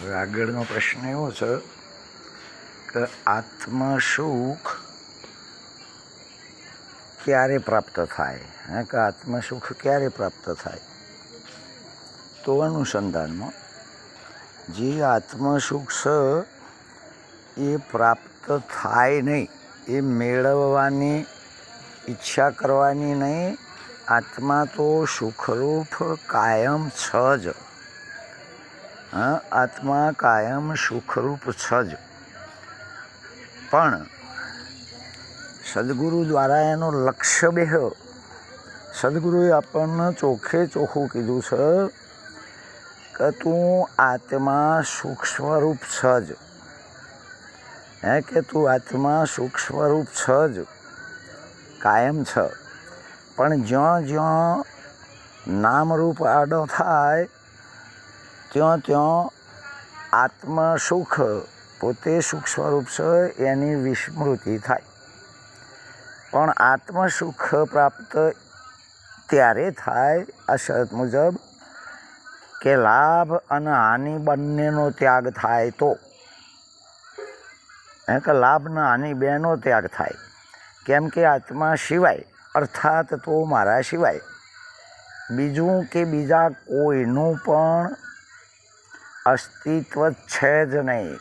હવે આગળનો પ્રશ્ન એવો છે કે આત્મસુખ ક્યારે પ્રાપ્ત થાય? હે, કે આત્મસુખ ક્યારે પ્રાપ્ત થાય? તો અનુસંધાનમાં જે આત્મસુખ છે એ પ્રાપ્ત થાય નહીં, એ મેળવવાની ઈચ્છા કરવાની નહીં, આત્મા તો સુખરૂપ કાયમ છે જ. આત્મા કાયમ સુખરૂપ છે જ. પણ સદગુરુ દ્વારા એનો લક્ષ્ય બેહ્યો સદગુરુએ આપણને ચોખ્ખે ચોખ્ખું કીધું છે કે તું આત્મા સૂક્ષ્મરૂપ સ્વરૂપ છે જ. હે કે તું આત્મા સૂક્ષ્મરૂપ છજ કાયમ છ. પણ જ્યાં જ્યાં નામરૂપ આડો થાય ત્યાં ત્યાં આત્મસુખ પોતે સુખ સ્વરૂપ છે, એની વિસ્મૃતિ થાય. પણ આત્મસુખ પ્રાપ્ત ત્યારે થાય આ શરત મુજબ કે લાભ અને હાનિ બંનેનો ત્યાગ થાય તો. એ કે લાભ ને હાનિ બેનો ત્યાગ થાય. કેમ કે આત્મા સિવાય, અર્થાત તો મારા સિવાય. બીજું કે બીજા કોઈનું પણ અસ્તિત્વ છે જ નહીં.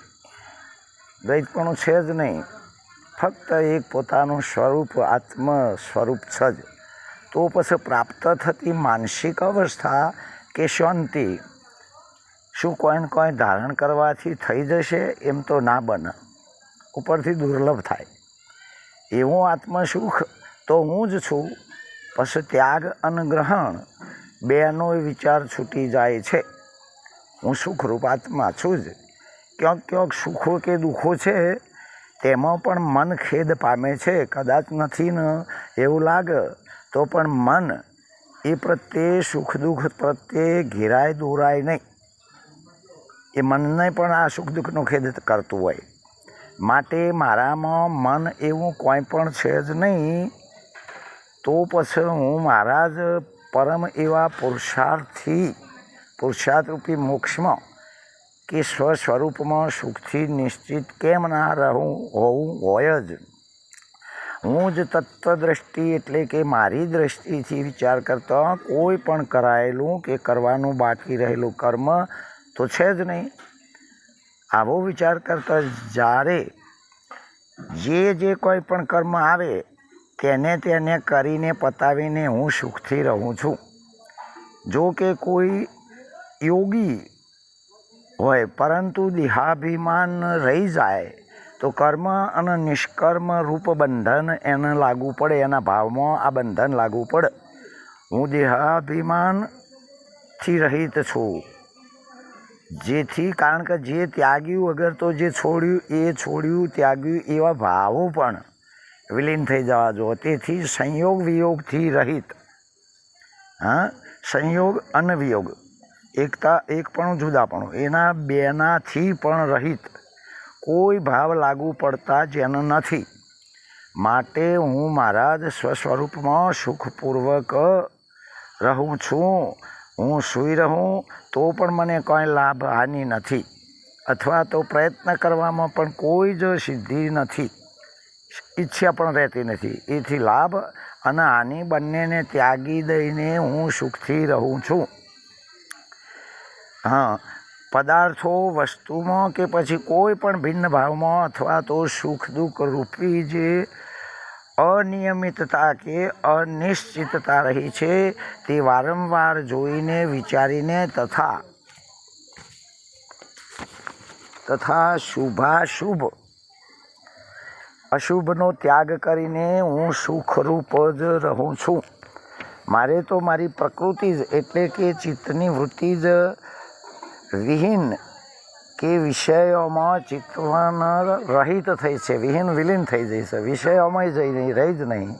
દ્વૈતપણું છે જ નહીં. ફક્ત એક પોતાનું સ્વરૂપ આત્મ સ્વરૂપ છે જ. તો પછી પ્રાપ્ત થતી માનસિક અવસ્થા કે શાંતિ? શું કોઈને કોઈ ધારણ કરવાથી થઈ જશે? એમ તો ના બને. ઉપરથી દુર્લભ થાય. એવું આત્મસુખ તો હું જ છું. પછી ત્યાગ અને ગ્રહણ બેનો વિચાર છૂટી જાય છે. હું સુખરૂપ આત્મા છું જ. ક્યાંક ક્યાંક સુખો કે દુઃખો છે, તેમાં પણ મન ખેદ પામે છે. કદાચ નથી ને એવું લાગે, તો પણ મન એ પ્રત્યે સુખ દુઃખ પ્રત્યે ઘેરાય દોરાય નહીં. એ મનને પણ આ સુખ દુઃખનો ખેદ કરતું હોય. માટે મારામાં મન એવું કોઈ પણ છે જ નહીં, તો પછી હું મારા જ પરમ એવા પુરુષાર્થથી પુરુષાર્થરૂપી મોક્ષમાં કે સ્વ સ્વરૂપમાં સુખથી નિશ્ચિત કેમ ના રહું હોવું હોય જ. હું જ તત્વદ્રષ્ટિ એટલે કે મારી દૃષ્ટિથી વિચાર કરતા કોઈ પણ કરાયેલું કે કરવાનું બાકી રહેલું કર્મ તો છે જ નહીં. આવો વિચાર કરતા જ્યારે જે જે કોઈ પણ કર્મ આવે, તેને તેને કરીને પતાવીને હું સુખથી રહું છું. જો કે કોઈ યોગી હોય, પરંતુ દેહાભિમાન રહી જાય, તો કર્મ અને નિષ્કર્મ રૂપ બંધન એને લાગુ પડે, એના ભાવમાં આ બંધન લાગુ પડે. હું દેહાભિમાનથી રહિત છું, જેથી, કારણ કે જે ત્યાગ્યું વગર તો જે છોડ્યું, એ છોડ્યું, ત્યાગ્યું એવા ભાવો પણ વિલીન થઈ જવા જો તેથી સંયોગ વિયોગથી રહિત. હા, સંયોગ અને વિયોગ. એકતા એકપણું જુદાપણું. એના બેનાથી પણ રહિત. કોઈ ભાવ લાગુ પડતા જેનો નથી. માટે હું મારા જ સ્વસ્વરૂપમાં સુખપૂર્વક રહું છું. હું સૂઈ રહું, તો પણ મને કોઈ લાભ હાનિ નથી. અથવા તો પ્રયત્ન કરવામાં પણ કોઈ જ સિદ્ધિ નથી. ઈચ્છા પણ રહેતી નથી. એથી લાભ અને હાનિ બંનેને ત્યાગી દઈને હું સુખથી રહું છું. હા, પદાર્થો, વસ્તુમાં કે પછી કોઈ પણ ભિન્ન ભાવમાં અથવા તો સુખ દુઃખ રૂપી જે અનિયમિતતા કે અનિશ્ચિતતા રહી છે, તે વારંવાર જોઈને, વિચારીને તથા તથા શુભાશુભ, અશુભનો ત્યાગ કરીને હું સુખરૂપ જ રહું છું. મારે તો મારી પ્રકૃતિ જ એટલે કે ચિત્તની વૃત્તિ જ વિહીન કે વિષયોમાં ચિત્તવન રહિત થઈ છે, વિહીન વિલીન થઈ જાય છે, વિષયોમાં જઈ નહીં, રહી જ નહીં.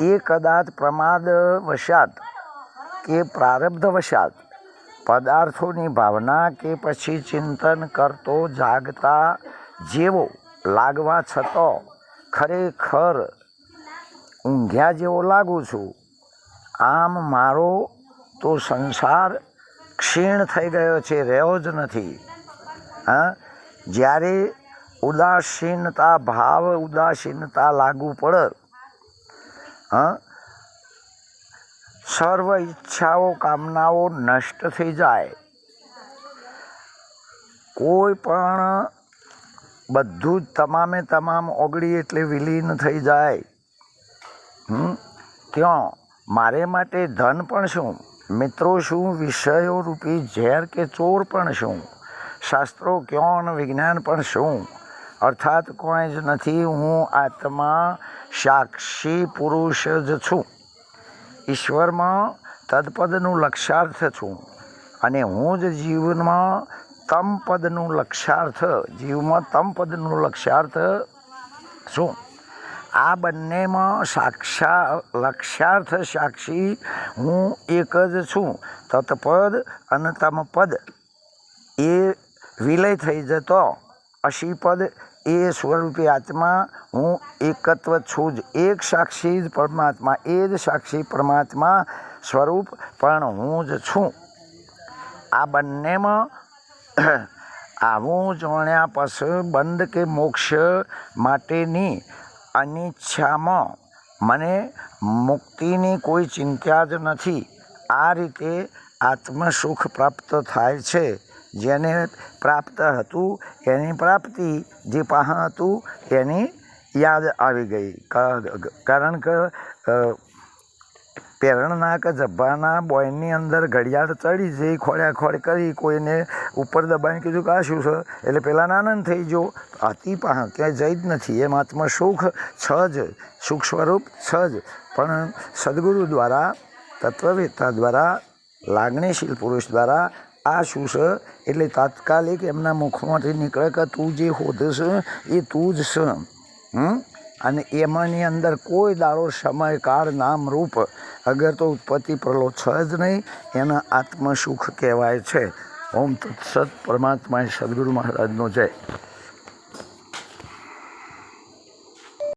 એ કદાચ પ્રમાદ વશાત કે પ્રારબ્ધ વશાત પદાર્થોની ભાવના કે પછી ચિંતન કરતો જાગતા જેવો લાગવા છતાં ખરેખર ઊંઘ્યા જેવો લાગું છું. આમ મારો તો સંસાર ક્ષીણ થઈ ગયો છે, રહ્યો જ નથી. હા? જ્યારે ઉદાસીનતા ભાવ, ઉદાસીનતા લાગુ પડે, હા? સર્વ ઈચ્છાઓ, કામનાઓ નષ્ટ થઈ જાય. કોઈ પણ બધું જ તમામે તમામ ઓગળી એટલે વિલીન થઈ જાય. ત્યાં મારે માટે ધન પણ શું? મિત્રો, શું વિષયો રૂપી ઝેર કે ચોર પણ શું? શાસ્ત્રો ક્યાં અને વિજ્ઞાન પણ શું? અર્થાત કોઈ જ નથી, હું આત્મા સાક્ષી પુરુષ જ છું. ઈશ્વરમાં તદપદનું લક્ષાર્થ છું અને હું જ જીવનમાં તમ પદનું લક્ષાર્થ જીવમાં તમ પદનું લક્ષાર્થ શું આ બંનેમાં સાક્ષા લક્ષાર્થ સાક્ષી હું એક જ છું. તત્પદ અને તમપદ એ વિલય થઈ જતો. અશીપદ એ સ્વરૂપી આત્મા હું એકત્વ છું જ. એક સાક્ષી જ પરમાત્મા, એ જ સાક્ષી પરમાત્મા સ્વરૂપ પણ હું જ છું. આ બંનેમાં આવું જાણ્યા પછી બંધ કે મોક્ષ માટેની અનિચ્છામાં મને મુક્તિની કોઈ ચિંતા જ નથી. આ રીતે આત્મસુખ પ્રાપ્ત થાય છે. જેને પ્રાપ્ત હતું એની પ્રાપ્તિ જે પાહા હતું એની યાદ આવી ગઈ. કારણ કે અ, પેરણના કે જબ્બાના બોયની અંદર ઘડિયાળ ચડી જઈ ખોળ્યા ખોળ કરી કોઈને ઉપર દબાઈને કીધું કે આ શું છે? એટલે પહેલાં આનંદ થઈ ગયો. અતિ પાહ ક્યાંય જઈ જ નથી. એમ આત્મા સુખ છ જ સુખ સ્વરૂપ છ જ. પણ સદગુરુ દ્વારા તત્વવેતા દ્વારા લાગણીશીલ પુરુષ દ્વારા આ શું છે? એટલે તાત્કાલિક એમના મુખમાંથી નીકળે કે તું જે હોધ છે એ તું જ છે. હમ? અને એમાંની અંદર કોઈ દાડો સમય કાળ નામ રૂપ અગર તો ઉત્પત્તિ પ્રલો છ જ નહીં, એના આત્મસુખ કહેવાય છે. ઓમ તત્સત પરમાત્માએ સદગુરુ મહારાજનો જય.